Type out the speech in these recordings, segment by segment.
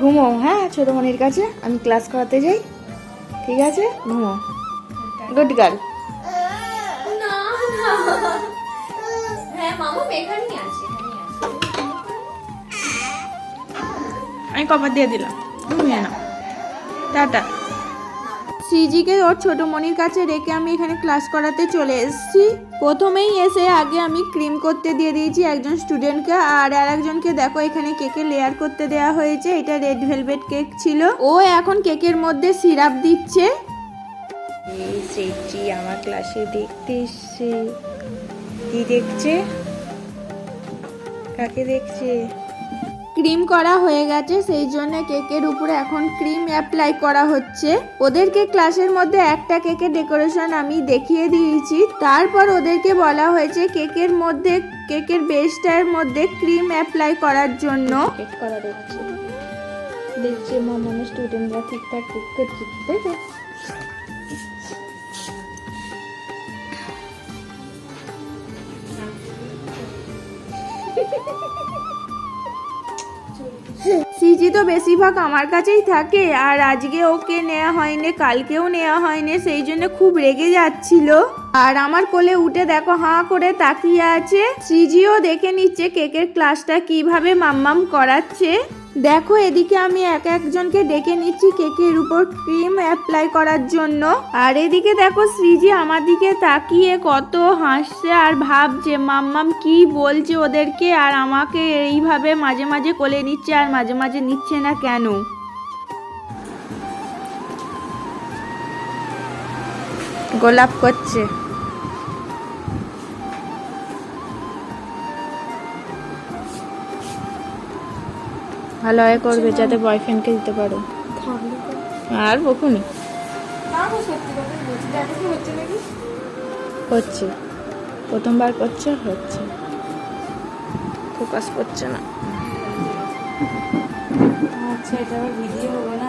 ঘুমো হ্যাঁ ছোটোমণির কাছে আমি ক্লাস করাতে যাই। ঠিক আছে? ঘুমো। গুড গার্ল না না। হ্যাঁ আমি কভার দিয়ে দিলাম। ঘুমিয়ে নাও। টাটা। সিজিকে ওর ছোট মনির কাছে রেখে আমি এখানে ক্লাস করাতে চলে এসেছি। প্রথমেই এসে আগে আমি ক্রিম করতে দিয়ে দিয়েছি একজন স্টুডেন্টকে, আর আর একজনকে দেখো এখানে কেকে লেয়ার করতে দেওয়া হয়েছে। এটা রেড ভেলভেট কেক ছিল। ও এখন কেকের মধ্যে সিরাপ দিচ্ছে। আমার ক্লাসে দেখতে এসছে। কি দেখছে? কাকে দেখছে? ক্রিম করা হয়ে গেছে, সেই জন্য কেকের উপরে এখন ক্রিম অ্যাপ্লাই করা হচ্ছে। ওদেরকে ক্লাসের মধ্যে একটা কেকের ডেকোরেশন আমি দেখিয়ে দিয়েছি। তারপর ওদেরকে বলা হয়েছে কেকের মধ্যে কেকের বেসটার মধ্যে ক্রিম অ্যাপ্লাই করার জন্য। দেখছে। দেখছে মামানো স্টুডেন্টরা ঠিকঠাক কেক করছে তাই তো সিজি তো বেশিরভাগ আমার কাছেই থাকে আর আজকে ওকে নেওয়া হয়নি, কালকেও নেওয়া হয়নি, সেই জন্য খুব রেগে যাচ্ছিল। আর আমার কোলে উঠে দেখো হাঁ করে তাকিয়ে আছে। সিজিও দেখে নিচ্ছে কেকের ক্লাসটা কীভাবে মাম্মাম করাচ্ছে। দেখো, এদিকে আমি এক একজনকে ডেকে নিচ্ছি কেকের উপর ক্রিম অ্যাপ্লাই করার জন্য। আর এদিকে দেখো, শ্রীজি আমার দিকে তাকিয়ে কত হাসছে আর ভাবছে, মাম্মাম, কি বলছে ওদেরকে? আর আমাকে এইভাবে মাঝে মাঝে কোলে নিচ্ছে আর মাঝে মাঝে নিচ্ছে না কেন? গোলাপ করছে। ভালো হয় করবে যাতে বয়ফ্রেন্ডকে দিতে পারো। আর বকুনি? হচ্ছে। প্রথমবার করছে, হচ্ছে। ফোকাস করছে না। আচ্ছা এটা ভিডিও হবে না?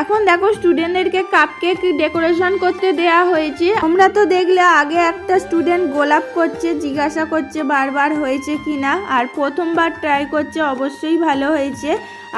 এখন দেখো স্টুডেন্টদেরকে কাপ কেক ডেকোরেশন করতে দেয়া হয়েছে। আমরা তো দেখলে আগে একটা স্টুডেন্ট গোলাপ করছে, জিজ্ঞাসা করছে বারবার হয়েছে কিনা, আর প্রথমবার ট্রাই করছে অবশ্যই ভালো হয়েছে।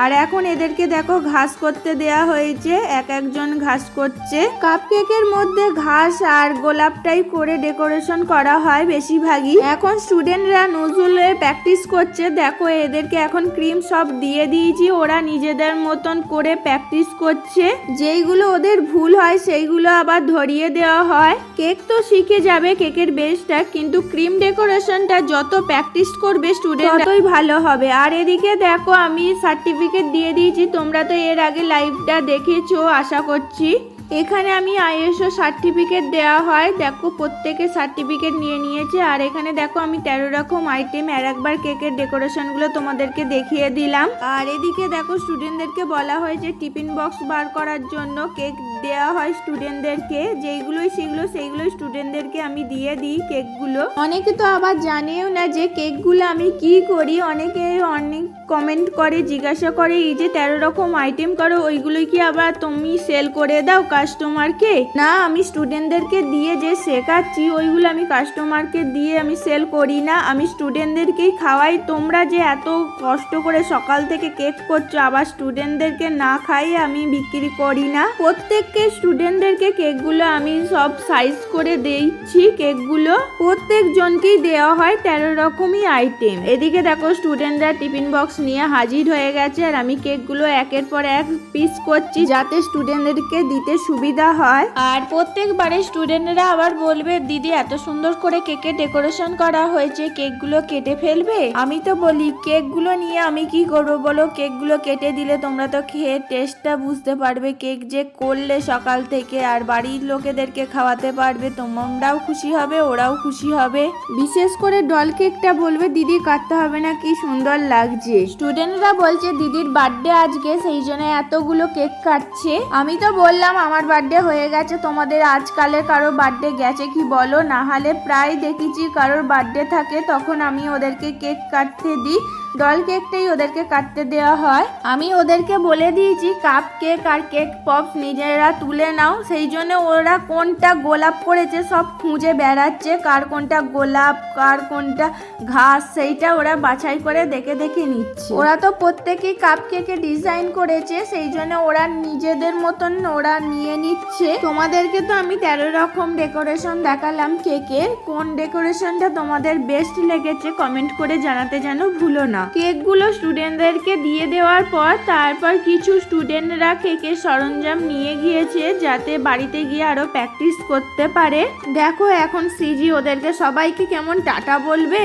আর এখন এদেরকে দেখো ঘাস করতে দেয়া হয়েছে, এক একজন ঘাস করছে। কাপ কেকের মধ্যে ঘাস আর গোলাপটাই করে ডেকোরেশন করা হয় বেশিরভাগই। এখন স্টুডেন্টরা নজরুলের প্র্যাকটিস করছে। দেখো এদেরকে এখন ক্রিম সব দিয়ে দিয়েছি, ওরা নিজেদের মতন করে প্র্যাকটিস করছে। যেইগুলো ওদের ভুল হয়, সেইগুলো আবার ধরিয়ে দেওয়া হয়। কেক তো শিখে যাবে, কেকের বেসটা কিন্তু ক্রিম ডেকোরেশনটা যত প্র্যাকটিস করবে স্টুডেন্ট ততই ভালো হবে। আর এদিকে দেখো আমি সার্টিফিকেট দিয়ে দিয়েছি তোমরা তো এর আগে লাইভটা দেখেছ আশা করছি। এখানে আমি আইএসও সার্টিফিকেট দেওয়া হয়। দেখো, প্রত্যেকে সার্টিফিকেট নিয়ে নিয়েছে। আর এখানে দেখো, আমি তেরো রকম আইটেম আর একবার কেকের ডেকোরেশনগুলো তোমাদেরকে দেখিয়ে দিলাম। আর এদিকে দেখো স্টুডেন্টদেরকে বলা হয়েছে টিফিন বক্স বার করার জন্য। কেক দেওয়া হয় স্টুডেন্টদেরকে যেইগুলোই সেগুলো, সেইগুলোই স্টুডেন্টদেরকে আমি দিয়ে দিই কেকগুলো। অনেকে তো আবার জানেও না যে কেকগুলো আমি কি করি। অনেকে অনেক কমেন্ট করে, জিজ্ঞাসা করে, এই যে তেরো রকম আইটেম করো, ওইগুলোই কি আবার তুমি সেল করে দাও? কাস্টমারকে না, আমি স্টুডেন্টদেরকে দিয়ে যে শেখাচ্ছি, ওইগুলো আমি কাস্টমারকে দিয়ে আমি সেল করি না। আমি স্টুডেন্টদেরকেই খাওয়াই। তোমরা যে এত কষ্ট করে সকাল থেকে কেক করছ, আবার স্টুডেন্টদেরকে না খাইয়ে আমি বিক্রি করি না। প্রত্যেককে স্টুডেন্টদেরকে কেকগুলো আমি সব সাইজ করে দিচ্ছি কেকগুলো প্রত্যেক জনকেই দেওয়া হয় তেরো রকমই আইটেম এদিকে দেখো স্টুডেন্টরা টিফিন বক্স নিয়ে হাজির হয়ে গেছে আর আমি কেকগুলো একের পর এক পিস করছি, যাতে স্টুডেন্টদেরকে দিতে সুবিধা হয়? আর প্রত্যেকবারে স্টুডেন্টরা আবার বলবে দিদি এত সুন্দর করে কেকের ডেকোরেশন করা হয়েছে কেকগুলো কেটে ফেলবে? আমি তো বলি কেকগুলো নিয়ে আমি কি করব বলো? কেকগুলো কেটে দিলে তোমরা তো খেয়ে টেস্টটা বুঝতে পারবে। কেক যে করলে সকাল থেকে আর বাড়ির লোকেদেরকে খাওয়াতে পারবে তোমরাও খুশি হবে ওরাও খুশি হবে। বিশেষ করে ডল কেকটা বলবে দিদি কাটতে হবে না কি সুন্দর লাগছে। স্টুডেন্টরা বলছে দিদির বার্থডে আজকে সেই জন্য এতগুলো কেক কাটছে। আমি তো বললাম আমার বার্থডে হয়ে গেছে, তোমাদের আজকালে কারও বার্থডে গেছে কি বলো? না হলে প্রায় দেখেছি কারোর বার্থডে থাকে, তখন আমি ওদেরকে কেক কাটতে দিই। ডল কেকটাই ওদেরকে কাটতে দেওয়া হয়। আমি ওদেরকে বলে দিয়েছি, কাপ কেক আর কেক পপ নিজেরা তুলে নাও। সেই জন্য ওরা কোনটা গোলাপ করেছে সব খুঁজে বেড়াচ্ছে, কার কোনটা গোলাপ, কার কোনটা ঘাস, সেইটা ওরা বাছাই করে দেখে দেখে নিচ্ছে। ওরা তো প্রত্যেকেই কাপ কেকে ডিজাইন করেছে, সেই জন্য ওরা নিজেদের মতন ওরা নিয়ে নিচ্ছে। তোমাদেরকে তো আমি তেরো রকম ডেকোরেশন দেখালাম কেকের। কোন ডেকোরেশনটা তোমাদের বেস্ট লেগেছে কমেন্ট করে জানাতে যেন ভুলো না। কেকগুলো স্টুডেন্টদেরকে দিয়ে দেওয়ার পর তারপর কিছু স্টুডেন্টরা কেকের সরঞ্জাম নিয়ে গিয়েছে যাতে বাড়িতে গিয়ে আরও প্র্যাকটিস করতে পারে। দেখো এখন সিজি ওদেরকে সবাইকে কেমন টাটা বলবে?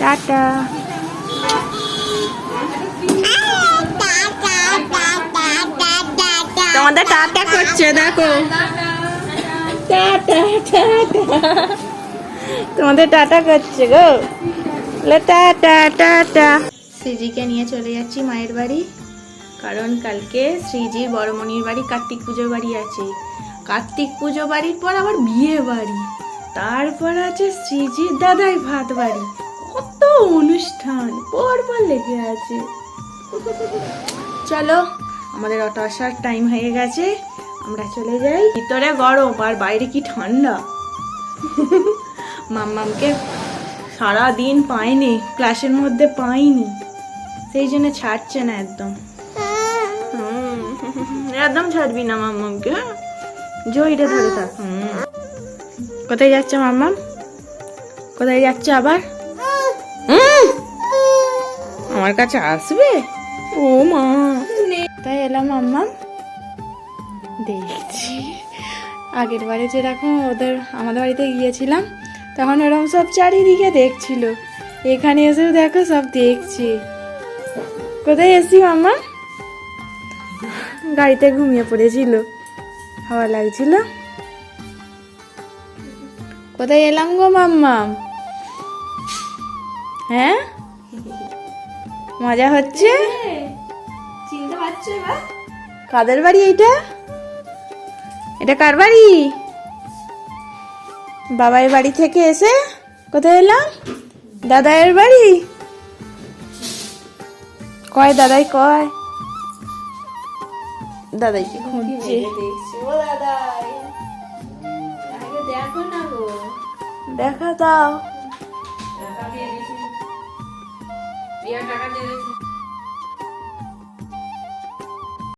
টাটা। তোমাদের টাটা করছে, দেখো। Tata tata. তোমাদের টাটা করছে গো। টাটা টাটা শ্রীজিকে নিয়ে চলে যাচ্ছি মায়ের বাড়ি। কারণ কালকে শ্রীজির বড়মণির বাড়ি, কার্তিক পুজো বাড়ি আছে। কার্তিক পুজো বাড়ির পর আবার বিয়ে বাড়ি। তারপর আছে শ্রীজির দাদাই ভাত বাড়ি। কত অনুষ্ঠান পরপর লেগে আছে। চলো, আমাদের অটো আসার টাইম হয়ে গেছে। আমরা চলে যাই। ভিতরে গরম আর বাইরে কি ঠান্ডা। মাম্মামকে সারা দিন পাইনি ক্লাসের মধ্যে পাইনি সেই জন্য ছাড়ছে না একদম। একদম ছাড়বি না মাম্মামকে। জয়টা ধরে থাক। কোথায় যাচ্ছে মাম্মাম? কোথায় যাচ্ছে আবার। আমার কাছে আসবে? ও মা। তাই এলাম মাম্মাম? দেখছি। আগের বারে যেরকম ওদের আমাদের বাড়িতে গিয়েছিলাম তখন ওরম সব চারিদিকে দেখছিল। এখানে এসেও দেখো সব দেখছি। কোথায় এসছি মাম্মা গাড়িতে ঘুমিয়ে পড়েছিল। হাওয়া লাগছিল। কোথায় এলাম গো মাম্মা? হ্যাঁ? মজা হচ্ছে? চিনতে পারছ এবার। কাদের বাড়ি এইটা? এটা কার বাড়ি? বাবার বাড়ি থেকে এসে কোথায় এলাম? দাদাইয়ের বাড়ি? কয় দাদাই কয়? দাদাইকে খুঁজছে। দেখা দাও।